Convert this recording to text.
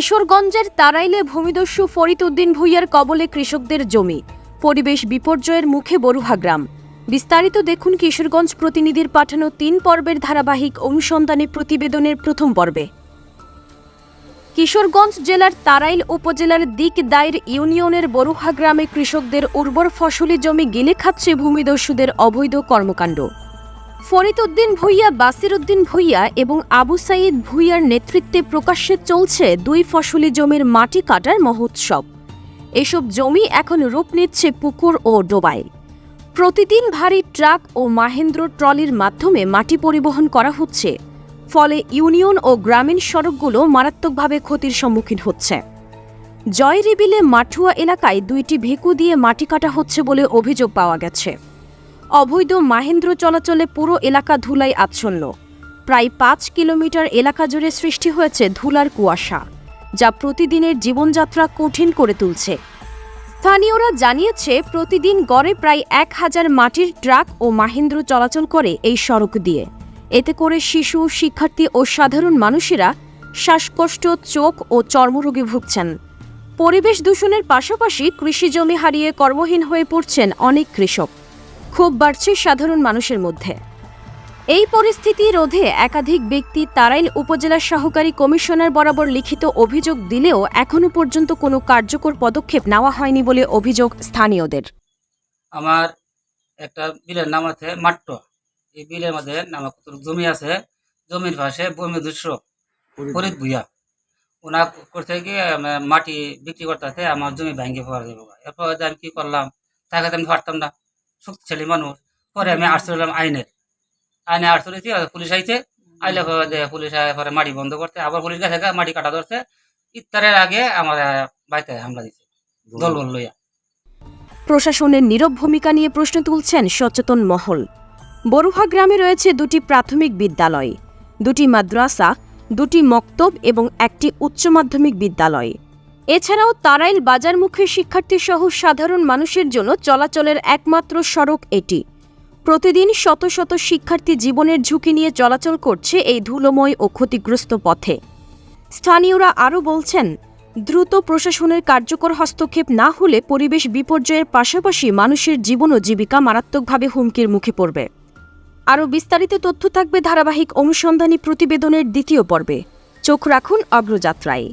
কিশোরগঞ্জের তারাইলে ভূমিদস্যু ফরিদ উদ্দিন ভুইয়ার কবলে কৃষকদের জমি। পরিবেশ বিপর্যয়ের মুখে বরুহা গ্রাম। বিস্তারিত দেখুন কিশোরগঞ্জ প্রতিনিধির পাঠানো তিন পর্বের ধারাবাহিক অনুসন্ধানী প্রতিবেদনের প্রথম পর্বে। কিশোরগঞ্জ জেলার তারাইল উপজেলার দিক দায়ের ইউনিয়নের বরুহা গ্রামে কৃষকদের উর্বর ফসলি জমি গিলে খাচ্ছে ভূমিদস্যুদের অবৈধ কর্মকাণ্ড। ফরিদ উদ্দিন ভুইয়া বাসির উদ্দিন ভুইয়া এবং আবু সাইদ ভুইয়ার নেতৃত্বে প্রকাশ্যে চলছে দুই ফসলি জমির মাটি কাটার মহোৎসব। এসব জমি এখন রূপ নিচ্ছে পুকুর ও ডোবায়। প্রতিদিন ভারী ট্রাক ও মাহেন্দ্র ট্রলির মাধ্যমে মাটি পরিবহন করা হচ্ছে। ফলে ইউনিয়ন ও গ্রামীণ সড়কগুলো মারাত্মকভাবে ক্ষতির সম্মুখীন হচ্ছে। জয়রিবিলে মাঠুয়া এলাকায় দুইটি ভেকু দিয়ে মাটি কাটা হচ্ছে বলে অভিযোগ পাওয়া গেছে। অবৈধ মাহেন্দ্র চলাচলে পুরো এলাকা ধুলাই আচ্ছন্ন। প্রায় পাঁচ কিলোমিটার এলাকা জুড়ে সৃষ্টি হয়েছে ধুলার কুয়াশা, যা প্রতিদিনের জীবনযাত্রা কঠিন করে তুলছে। স্থানীয়রা জানিয়েছে, প্রতিদিন গড়ে প্রায় এক হাজার মাটির ট্রাক ও মাহেন্দ্র চলাচল করে এই সড়ক দিয়ে। এতে করে শিশু, শিক্ষার্থী ও সাধারণ মানুষেরা শ্বাসকষ্ট, চোখ ও চর্মরোগে ভুগছেন। পরিবেশ দূষণের পাশাপাশি কৃষি জমি হারিয়ে কর্মহীন হয়ে পড়ছেন অনেক কৃষক। ক্ষোভ বাড়ছে সাধারণ মানুষের মধ্যে। এই পরিস্থিতি রোধে একাধিক ব্যক্তি তারাইল উপজেলা সহকারী কমিশনার বরাবর লিখিত অভিযোগ দিলেও এখনও পর্যন্ত কোনো কার্যকর পদক্ষেপ নেওয়া হয়নি বলে অভিযোগ স্থানীয়দের। আমার একটা বিলের নাম আছে মাট্ট। এই বিলের মধ্যে নামা জমি আছে জমির পাশে বমি দৃশ্য ফরিদ ভুইয়া। ওনা করতে গিয়ে আমার মাটি বিক্রি করতে আমার জমি ভেঙে পড়া যাবে। এরপর আমি কি করলাম তাকে আমি পারতাম না। শক্তিশালী মানুষ। পরে আমি আটশো হলাম আইনের আইনে আটশো দিয়েছি পুলিশ আইছে। আইলে পুলিশ পরে মাটি বন্ধ করতে। আবার পুলিশ গেছে মাটি কাটা ধরছে। ইত্যারের আগে আমার বাড়িতে হামলা দিচ্ছে দল বল লইয়া। প্রশাসনের নীরব ভূমিকা নিয়ে প্রশ্ন তুলছেন সচেতন মহল। বরুহা গ্রামে রয়েছে দুটি প্রাথমিক বিদ্যালয়, দুটি মাদ্রাসা, দুটি মক্তব এবং একটি উচ্চ মাধ্যমিক বিদ্যালয়। এছাড়াও তারাইল বাজারমুখী শিক্ষার্থীসহ সাধারণ মানুষের জন্য চলাচলের একমাত্র সড়ক এটি। প্রতিদিন শত শত শিক্ষার্থী জীবনের ঝুঁকি নিয়ে চলাচল করছে এই ধুলোময় ও ক্ষতিগ্রস্ত পথে। স্থানীয়রা আরও বলছেন, দ্রুত প্রশাসনের কার্যকর হস্তক্ষেপ না হলে পরিবেশ বিপর্যয়ের পাশাপাশি মানুষের জীবন ও জীবিকা মারাত্মকভাবে হুমকির মুখে পড়বে। আরও বিস্তারিত তথ্য থাকবে ধারাবাহিক অনুসন্ধানী প্রতিবেদনের দ্বিতীয় পর্বে। চোখ রাখুন অগ্রযাত্রায়।